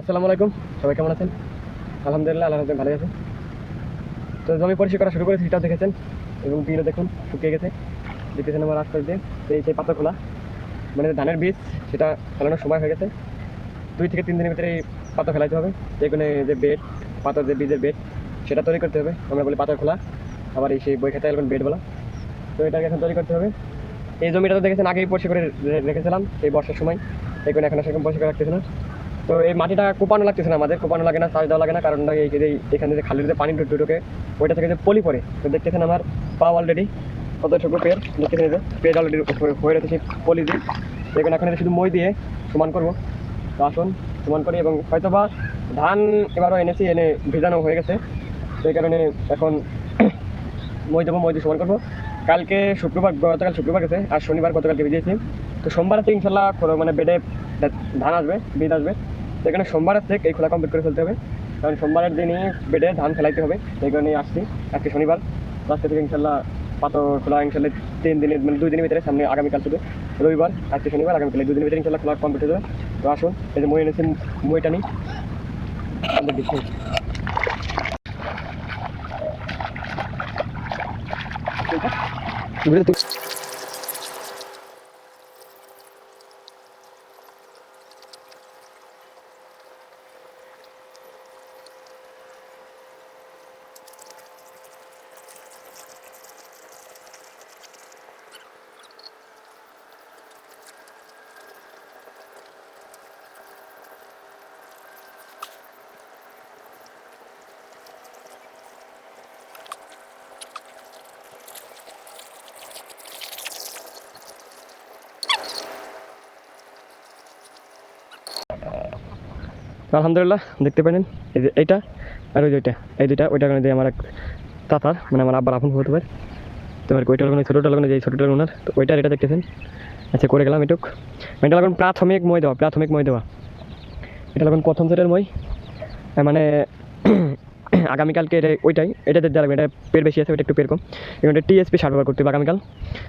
আসসালামু আলাইকুম। সবাই কেমন আছেন? আলহামদুলিল্লাহ আল্লাহ ভালো আছে। তো জমি পরিষ্কার করা শুরু করেছি, সেটাও দেখেছেন। এবং বিলও দেখুন, শুকিয়ে গেছে। দেখেছেন আমার আশপাশ দিয়ে। এই সেই পাতা খোলা মানে ধানের বীজ, সেটা ফেলানোর সময় হয়ে গেছে। দুই থেকে তিন দিনের ভিতরে এই পাতা ফেলাইতে হবে। এখানে যে বেড, পাতার যে বীজের বেড, সেটা তৈরি করতে হবে। আমরা বলি পাতা খোলা আবার এই সেই বই খাতায় এখন বেড বলা। তো এটাকে এখন তৈরি করতে হবে। এই জমিটা তো দেখেছেন, আগেই পরিষ্কার করে রেখেছিলাম। এই বর্ষার সময়। এখন এখন সেরকম পরিষ্কার রাখতেছে না। তো এই মাটিটা কোপানো লাগতেছে না আমাদের, কোপানো লাগে না চাষ দেওয়া লাগে না, কারণ এই যে এখানে যে খালির যে পানি ঢুকে ওইটা থেকে যে পলি পড়ে। তো দেখতেছেন আমার পা অলরেডি কত ছোটো পের, দেখতেছেন যে পেজ অলরেডি হয়ে রয়েছে সেই পলি দিয়ে। তো এখানে শুধু মই দিয়ে সমান করব। তো আসুন, সমান করি এবং হয়তো বা ধান এবারও এনেছি, এনে ভেজানো হয়ে গেছে। সেই কারণে এখন মই দেবো, মই দিয়ে সমান করব। কালকে শুক্রবার, গতকাল শুক্রবার গেছে, আর শনিবার গতকালকে ভিজিয়েছি। তো সোমবার থেকে ইনশাল্লাহ মানে বেডে ধান আসবে, বীজ আসবে। সেখানে সোমবারের থেকে এই খোলা কমপ্লিট করে ফেলতে হবে। কারণ সোমবারের দিনই বেডে ধান ফেলাইতে হবে, সেই কারণে আসছি। আজকে শনিবার আজকে থেকে ইনশাল্লাহ পাতো খোলা ইনশাল্লাহ তিন দিনের মানে দুই দিনের ভিতরে সামনে আগামীকাল শুধু। রবিবার, আজকে শনিবার, আগামীকাল এই দুদিনের ভিতরে ইনশাল্লাহ খোলা কমপ্লিট হয়ে যাবে। তো আসুন, এই যে মই এনেছি মইটা নিই আমাদের দেখি আলহামদুলিল্লাহ, দেখতে পেলেন এই যে এইটা আর ওই দুইটা এই দুইটা, ওইটা কারণে দিয়ে আমার এক তাতার মানে আমার আব্বার আপন হতে পারে তো তোমার ওইটা লাগানো ছোটোটা লাগানো যে ছোটোটা ওনার? তো ওইটার এটা দেখতেছেন? আচ্ছা করে গেলাম এটুক। এটা লাগান প্রাথমিক মই দেওয়া, প্রাথমিক মই দেওয়া। এটা লাগান প্রথম সেটের মই মানে আগামীকালকে এটা ওইটাই, এটাতে দেওয়া লাগবে, এটা পের বেশি আছে, ওইটা একটু পেরকম এবং এটা টিএসপি সার ব্যবহার করতে হবে আগামীকাল।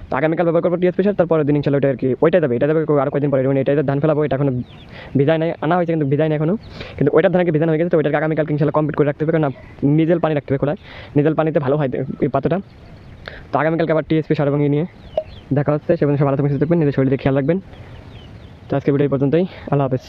তো আগামীকাল ব্যবহার করব টিএসপি সার, তারপরের দিন ইনশাল্লাহ ওইটা আর কি, ওইটা যাবে এটা যাবে আরও কয়েকদিন পরে। মানে এটা ধান ফেলাবো, এটা এখনও ভিজায় নাই, আনা হয়েছে কিন্তু ভিজায় নাই এখনও। কিন্তু ওইটার ধানকে ভিজানো হয়ে গেছে, তো ওইটাকে আগামীকাল ইনশাল্লাহ কমপ্লিট করে রাখতে হবে, কারণ নিজেল পানি রাখতে হবে খোলায়। নিজেল পানিতে ভালো হয় এই পাতাটা। তো আগামীকালকে আবার টিএসপি সার এবং নিয়ে দেখা হচ্ছে। সেখানে সব ভালো থাকবেন নিজের শরীরে খেয়াল রাখবেন। তো আজকে ভিডিও পর্যন্তই, আল্লাহ হাফেজ।